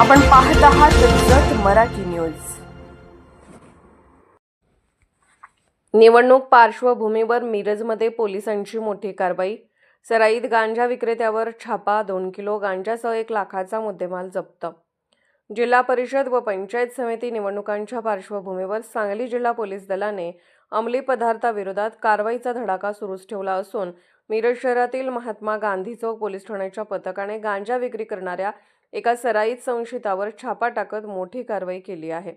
आपण पाहत आहात जत मराठी न्यूज. निवडणूक पार्श्वभूमीवर मिरजमध्ये पोलिसांची मोठी कारवाई. सराईत गांजा विक्रेत्यावर छापा दोन किलो गांजासह एक लाखाचा मुद्देमाल जप्त. जिल्हा परिषद व पंचायत समिती निवडणुकांच्या पार्श्वभूमीवर सांगली जिल्हा पोलीस दलाने अंमली पदार्थाविरोधात कारवाईचा धडाका सुरूच ठेवला असून मिरज शहरातील महात्मा गांधी चौक पोलीस ठाण्याच्या पथकाने गांजा विक्री करणाऱ्या एका सराईत संशयितावर छापा टाकत मोठी कारवाई केली आहे.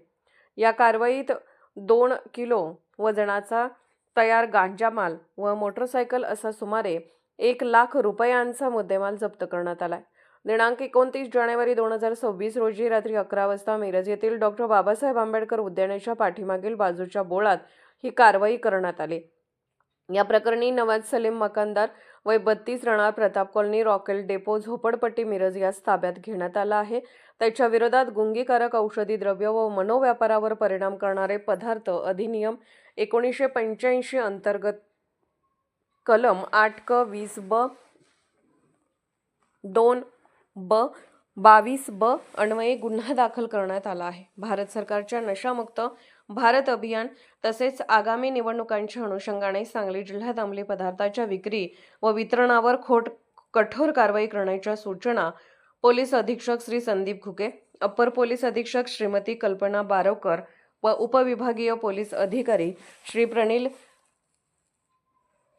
या कारवाईत दोन किलो वजनाचा तयार गांजा माल व मोटरसायकल असा सुमारे एक लाख रुपयांचा मुद्देमाल जप्त करण्यात आला आहे दिनांक एकोणतीस जानेवारी दोन हजार सव्वीस रोजी रात्री अकरा वाजता मिरज येथील डॉक्टर बाबासाहेब आंबेडकर उद्यानाच्या पाठीमागील बाजूच्या बोळात ही कारवाई करण्यात आली. या प्रकरणी नवाज सलीम मकानदार वय बत्तीस रणार प्रताप कॉलनी रॉकेल डेपो झोपडपट्टी मिरज यास ताब्यात घेण्यात आला आहे. त्याच्या विरोधात गुंगीकारक औषधी द्रव्य व मनोव्यापारावर परिणाम करणारे पदार्थ अधिनियम एकोणीसशे पंच्याऐंशी अंतर्गत कलम आठ क वीस ब दोन ब बावीस ब अन्वये गुन्हा दाखल करण्यात आला आहे. भारत सरकारच्या नशामुक्त भारत अभियान तसेच आगामी निवडणुकांच्या अनुषंगाने सांगली जिल्ह्यात अंमली पदार्थाच्या विक्री व वितरणावर खोट कठोर कारवाई करण्याच्या सूचना पोलीस अधीक्षक श्री संदीप घुके अप्पर पोलीस अधीक्षक श्रीमती कल्पना बारवकर व उपविभागीय पोलीस अधिकारी श्री प्रणील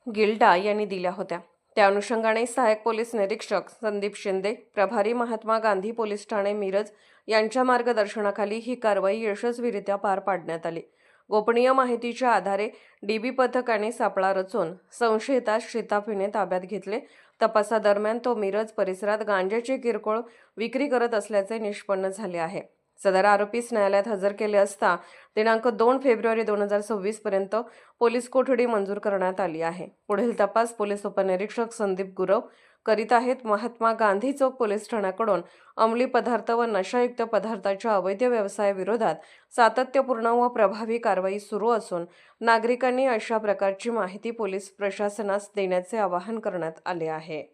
गिल्डा यांनी दिल्या होत्या. त्या अनुषंगाने सहाय्यक पोलीस निरीक्षक संदीप शिंदे प्रभारी महात्मा गांधी पोलीस ठाणे मिरज यांच्या मार्गदर्शनाखाली ही कारवाई यशस्वीरित्या पार पाडण्यात आली. गोपनीय माहितीच्या आधारे डीबी पथकाने सापळा रचून संशयितास शिताफीने ताब्यात घेतले. तपासादरम्यान तो मिरज परिसरात गांजेची किरकोळ विक्री करत असल्याचे निष्पन्न झाले आहे. सदर आरोपीस न्यायालयात हजर केले असता दिनांक दोन फेब्रुवारी दोन हजार सव्वीस पर्यंत पोलीस कोठडी मंजूर करण्यात आली आहे. पुढील तपास पोलीस उपनिरीक्षक संदीप गुरव करीत आहेत. महात्मा गांधी चौक पोलीस ठाण्याकडून अंमली पदार्थ व नशायुक्त पदार्थाच्या अवैध व्यवसायाविरोधात सातत्यपूर्ण व प्रभावी कारवाई सुरू असून नागरिकांनी अशा प्रकारची माहिती पोलीस प्रशासनास देण्याचे आवाहन करण्यात आले आहे.